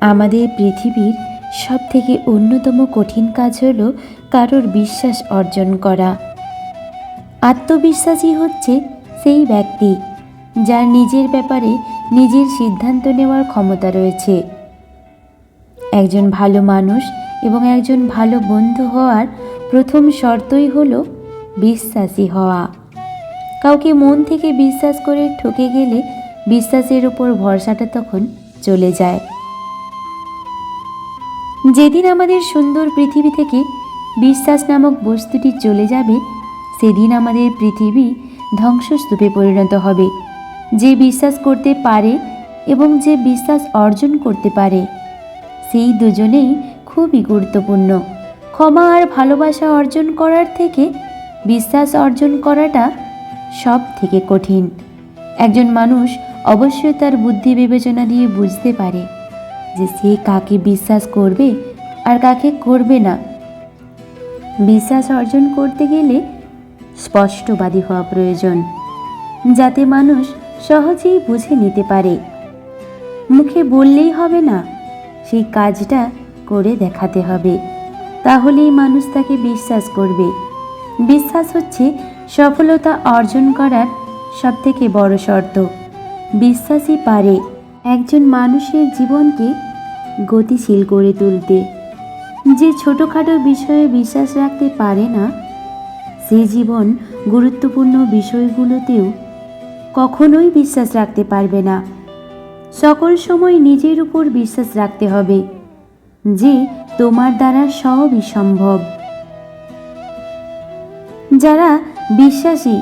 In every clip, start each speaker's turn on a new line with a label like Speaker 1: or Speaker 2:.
Speaker 1: আমাদের পৃথিবীর সব থেকে অন্যতম কঠিন কাজ হলো কারোর বিশ্বাস অর্জন করা। আত্মবিশ্বাসী হচ্ছে সেই ব্যক্তি যার নিজের ব্যাপারে নিজের সিদ্ধান্ত নেওয়ার ক্ষমতা রয়েছে। একজন ভালো মানুষ এবং একজন ভালো বন্ধু হওয়ার প্রথম শর্তই হলো বিশ্বাসী হওয়া। কাউকে মন থেকে বিশ্বাস করে ঠকে গেলে বিশ্বাসের ওপর ভরসাটা তখন চলে যায়। যেদিন আমাদের সুন্দর পৃথিবী থেকে বিশ্বাস নামক বস্তুটি চলে যাবে, সেদিন আমাদের পৃথিবী ধ্বংসস্তূপে পরিণত হবে। যে বিশ্বাস করতে পারে এবং যে বিশ্বাস অর্জন করতে পারে, সেই দুজনেই খুবই গুরুত্বপূর্ণ। ক্ষমা আর ভালোবাসা অর্জন করার থেকে বিশ্বাস অর্জন করাটা সব থেকে কঠিন। একজন মানুষ অবশ্যই তার বুদ্ধি বিবেচনা দিয়ে বুঝতে পারে। যে সে কাকে বিশ্বাস করবে আর কাকে করবে না। বিশ্বাস অর্জন করতে গেলে স্পষ্টবাদী হওয়া প্রয়োজন, যাতে মানুষ সহজেই বুঝে নিতে পারে। মুখে বললেই হবে না, সেই কাজটা করে দেখাতে হবে, তাহলেই মানুষ তাকে বিশ্বাস করবে। বিশ্বাস হচ্ছে সফলতা অর্জন করার সবথেকে বড় শর্ত। বিশ্বাসই পারে একজন মানুষের জীবনকে গতিশীল করে তুলতে। যে ছোটোখাটো বিষয়ে বিশ্বাস রাখতে পারে না, সে জীবন গুরুত্বপূর্ণ বিষয়গুলোতেও কখনোই বিশ্বাস রাখতে পারবে না। সকল সময় নিজের উপর বিশ্বাস রাখতে হবে যে তোমার দ্বারা সবই সম্ভব। যারা বিশ্বাসী,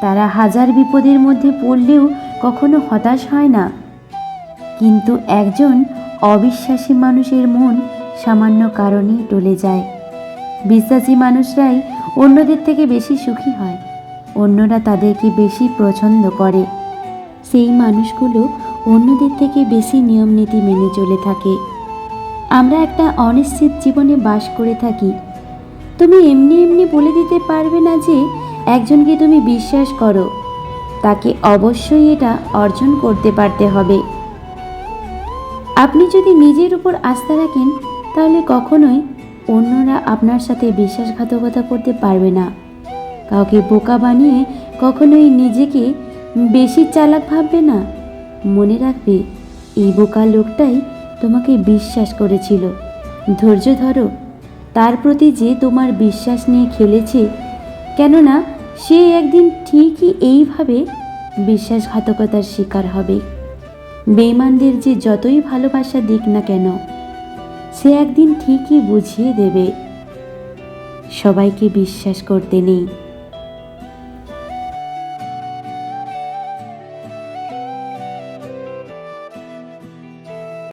Speaker 1: তারা হাজার বিপদের মধ্যে পড়লেও কখনো হতাশ হয় না। কিন্তু একজন অবিশ্বাসী মানুষের মন সামান্য কারণেই টলে যায়। বিশ্বাসী মানুষরাই অন্যদের থেকে বেশি সুখী হয়, অন্যরা তাদেরকে বেশি পছন্দ করে। সেই মানুষগুলো অন্যদের থেকে বেশি নিয়মনীতি মেনে চলে থাকে। আমরা একটা অনিশ্চিত জীবনে বাস করে থাকি। তুমি এমনি এমনি বলে দিতে পারবে না যে একজনকে তুমি বিশ্বাস করো। তাকে অবশ্যই এটা অর্জন করতে পারতে হবে। আপনি যদি নিজের উপর আস্থা রাখেন, তাহলে কখনোই অন্যরা আপনার সাথে বিশ্বাসঘাতকতা করতে পারবে না। কাউকে বোকা বানিয়ে কখনোই নিজেকে বেশি চালাক ভাববে না। মনে রাখবে, এই বোকা লোকটাই তোমাকে বিশ্বাস করেছিল। ধৈর্য ধরো, তার প্রতি যে তোমার বিশ্বাস নিয়ে খেলেছে, কেননা সে একদিন ঠিকই এইভাবে বিশ্বাসঘাতকতার শিকার হবে। বেইমানদের যে যতই ভালোবাসা দিক না কেন, সে একদিন ঠিকই বুঝিয়ে দেবে। সবাইকে বিশ্বাস করতে নেই।